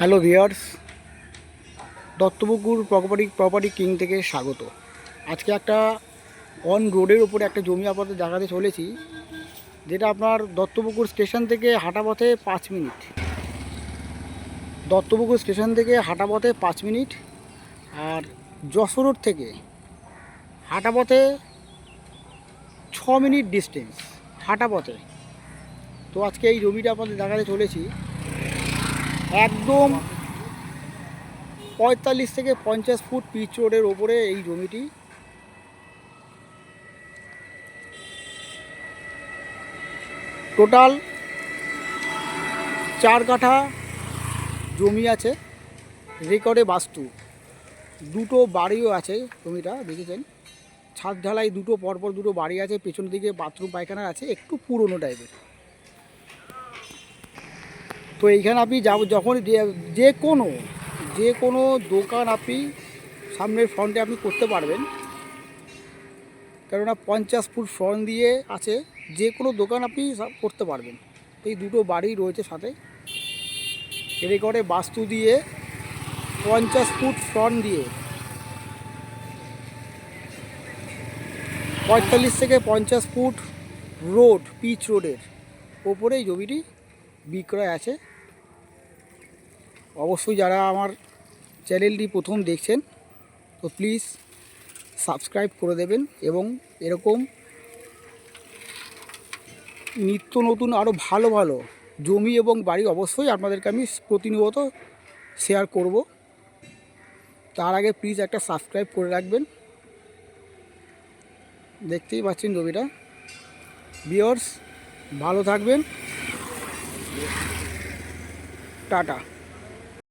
Hello viewers Duttapukur property property king থেকে স্বাগত। আজকে একটা অন রোডের উপরে একটা জমি আপাতত দেখাতে চলেছি, যেটা আপনার দত্তপুকুর স্টেশন থেকে হাঁটা পথে পাঁচ মিনিট। দত্তপুকুর স্টেশন থেকে হাঁটা পথে পাঁচ মিনিট আর যশোর রোড থেকে হাঁটা পথে ছ মিনিট ডিস্টেন্স হাঁটা পথে। তো আজকে এই জমিটা আপনাদের দেখাতে চলেছি। একদম পঁয়তাল্লিশ থেকে পঞ্চাশ ফুট পিচ রোডের ওপরে এই জমিটি। টোটাল চার কাঠা জমি আছে, রেকর্ডে বাস্তু। দুটো বাড়িও আছে জমিটা, দেখেছেন? ছাদ ঢালাই দুটো, পরপর দুটো বাড়ি আছে পেছন দিকে বাথরুম পায়খানা আছে, একটু পুরনো টাইপের তো এইখানে আপনি যাব যখন যে- কোনো, যে কোনো দোকান আপনি সামনের ফ্রন্টে আপনি করতে পারবেন। কেননা পঞ্চাশ ফুট ফ্রন্ট দিয়ে আছে, যে কোনো দোকান আপনি করতে পারবেন। এই দুটো বাড়ি রয়েছে সাথে। এর করে বাস্তু দিয়ে, পঞ্চাশ ফুট ফ্রন্ট দিয়ে। পঁয়তাল্লিশ থেকে পঞ্চাশ ফুট রোড পিচ রোডের ওপরে এই জমিটি বিক্রয় আছে। অবশ্যই যারা আমার চ্যানেলটি প্রথম দেখছেন, তো প্লিজ সাবস্ক্রাইব করে দেবেন এবং এরকম নিত্য নতুন আরও ভালো ভালো জমি এবং বাড়ি অবশ্যই আপনাদেরকে আমি প্রতিনিয়ত শেয়ার করব। তার আগে প্লিজ একটা সাবস্ক্রাইব করে রাখবেন। দেখতেই পাচ্ছেন জমিটা। বিয়র্স ভালো থাকবেন। 渣渣